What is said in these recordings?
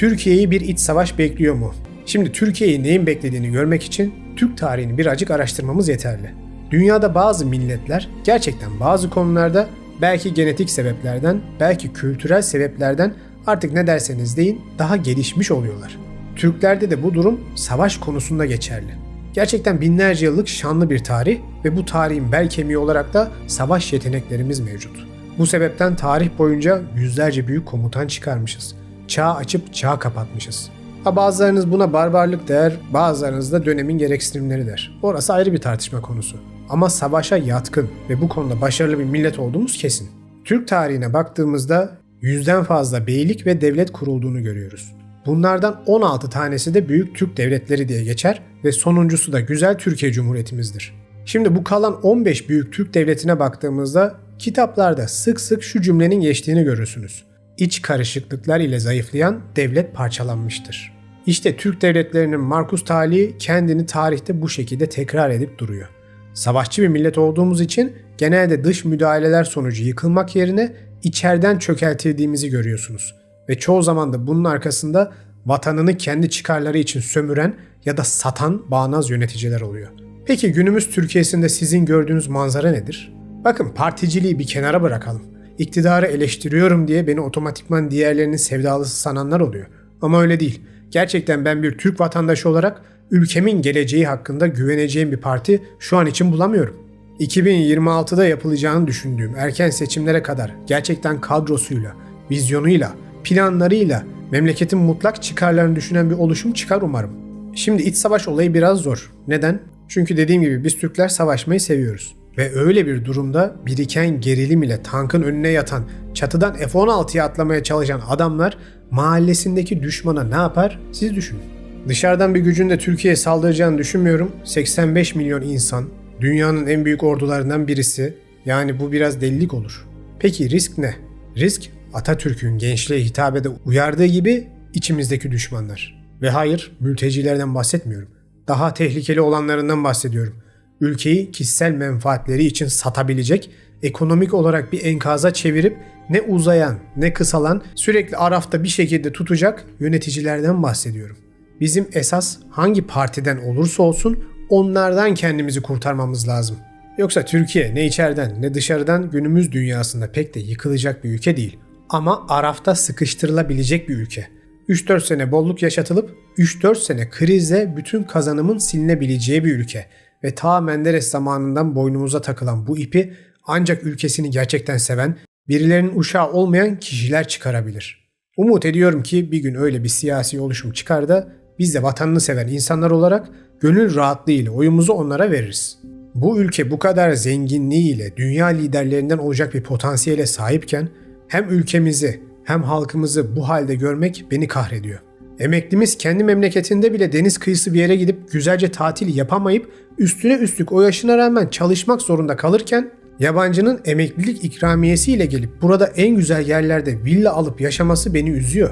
Türkiye'yi bir iç savaş bekliyor mu? Şimdi Türkiye'yi neyin beklediğini görmek için Türk tarihini birazcık araştırmamız yeterli. Dünyada bazı milletler gerçekten bazı konularda belki genetik sebeplerden, belki kültürel sebeplerden artık ne derseniz deyin daha gelişmiş oluyorlar. Türklerde de bu durum savaş konusunda geçerli. Gerçekten binlerce yıllık şanlı bir tarih ve bu tarihin bel kemiği olarak da savaş yeteneklerimiz mevcut. Bu sebepten tarih boyunca yüzlerce büyük komutan çıkarmışız. Çağ açıp çağ kapatmışız. Ha bazılarınız buna barbarlık der, bazılarınız da dönemin gereksinimleri der. Orası ayrı bir tartışma konusu. Ama savaşa yatkın ve bu konuda başarılı bir millet olduğumuz kesin. Türk tarihine baktığımızda yüzden fazla beylik ve devlet kurulduğunu görüyoruz. Bunlardan 16 tanesi de büyük Türk devletleri diye geçer ve sonuncusu da güzel Türkiye Cumhuriyetimizdir. Şimdi bu kalan 15 büyük Türk devletine baktığımızda kitaplarda sık sık şu cümlenin geçtiğini görürsünüz. İç karışıklıklar ile zayıflayan devlet parçalanmıştır. İşte Türk devletlerinin Markus talihi kendini tarihte bu şekilde tekrar edip duruyor. Savaşçı bir millet olduğumuz için genelde dış müdahaleler sonucu yıkılmak yerine içeriden çökeltildiğimizi görüyorsunuz. Ve çoğu zaman da bunun arkasında vatanını kendi çıkarları için sömüren ya da satan bağnaz yöneticiler oluyor. Peki günümüz Türkiye'sinde sizin gördüğünüz manzara nedir? Bakın particiliği bir kenara bırakalım. İktidarı eleştiriyorum diye beni otomatikman diğerlerinin sevdalısı sananlar oluyor. Ama öyle değil. Gerçekten ben bir Türk vatandaşı olarak ülkemin geleceği hakkında güveneceğim bir parti şu an için bulamıyorum. 2026'da yapılacağını düşündüğüm erken seçimlere kadar gerçekten kadrosuyla, vizyonuyla, planlarıyla memleketin mutlak çıkarlarını düşünen bir oluşum çıkar umarım. Şimdi iç savaş olayı biraz zor. Neden? Çünkü dediğim gibi biz Türkler savaşmayı seviyoruz. Ve öyle bir durumda biriken gerilim ile tankın önüne yatan, çatıdan F-16'ya atlamaya çalışan adamlar mahallesindeki düşmana ne yapar siz düşünün. Dışarıdan bir gücün de Türkiye'ye saldıracağını düşünmüyorum. 85 milyon insan, dünyanın en büyük ordularından birisi. Yani bu biraz delilik olur. Peki risk ne? Risk Atatürk'ün gençliğe hitabede uyardığı gibi içimizdeki düşmanlar. Ve hayır, mültecilerden bahsetmiyorum. Daha tehlikeli olanlarından bahsediyorum. Ülkeyi kişisel menfaatleri için satabilecek, ekonomik olarak bir enkaza çevirip ne uzayan ne kısalan sürekli arafta bir şekilde tutacak yöneticilerden bahsediyorum. Bizim esas hangi partiden olursa olsun onlardan kendimizi kurtarmamız lazım. Yoksa Türkiye ne içeriden ne dışarıdan günümüz dünyasında pek de yıkılacak bir ülke değil. Ama arafta sıkıştırılabilecek bir ülke. 3-4 sene bolluk yaşatılıp 3-4 sene krizle bütün kazanımın silinebileceği bir ülke. Ve ta Menderes zamanından boynumuza takılan bu ipi ancak ülkesini gerçekten seven, birilerinin uşağı olmayan kişiler çıkarabilir. Umut ediyorum ki bir gün öyle bir siyasi oluşum çıkar da biz de vatanını seven insanlar olarak gönül rahatlığıyla oyumuzu onlara veririz. Bu ülke bu kadar zenginliğiyle dünya liderlerinden olacak bir potansiyele sahipken hem ülkemizi hem halkımızı bu halde görmek beni kahrediyor. Emeklimiz kendi memleketinde bile deniz kıyısı bir yere gidip güzelce tatil yapamayıp üstüne üstlük o yaşına rağmen çalışmak zorunda kalırken yabancının emeklilik ikramiyesiyle gelip burada en güzel yerlerde villa alıp yaşaması beni üzüyor.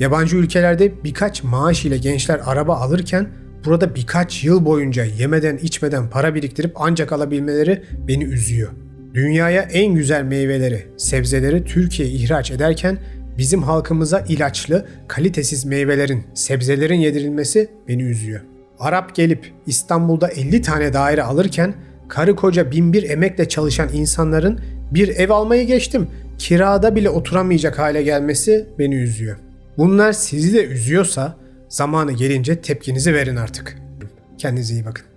Yabancı ülkelerde birkaç maaş ile gençler araba alırken burada birkaç yıl boyunca yemeden içmeden para biriktirip ancak alabilmeleri beni üzüyor. Dünyaya en güzel meyveleri, sebzeleri Türkiye'ye ihraç ederken bizim halkımıza ilaçlı, kalitesiz meyvelerin, sebzelerin yedirilmesi beni üzüyor. Arap gelip İstanbul'da 50 tane daire alırken karı koca binbir emekle çalışan insanların bir ev almayı geçtim, kirada bile oturamayacak hale gelmesi beni üzüyor. Bunlar sizi de üzüyorsa zamanı gelince tepkinizi verin artık. Kendinize iyi bakın.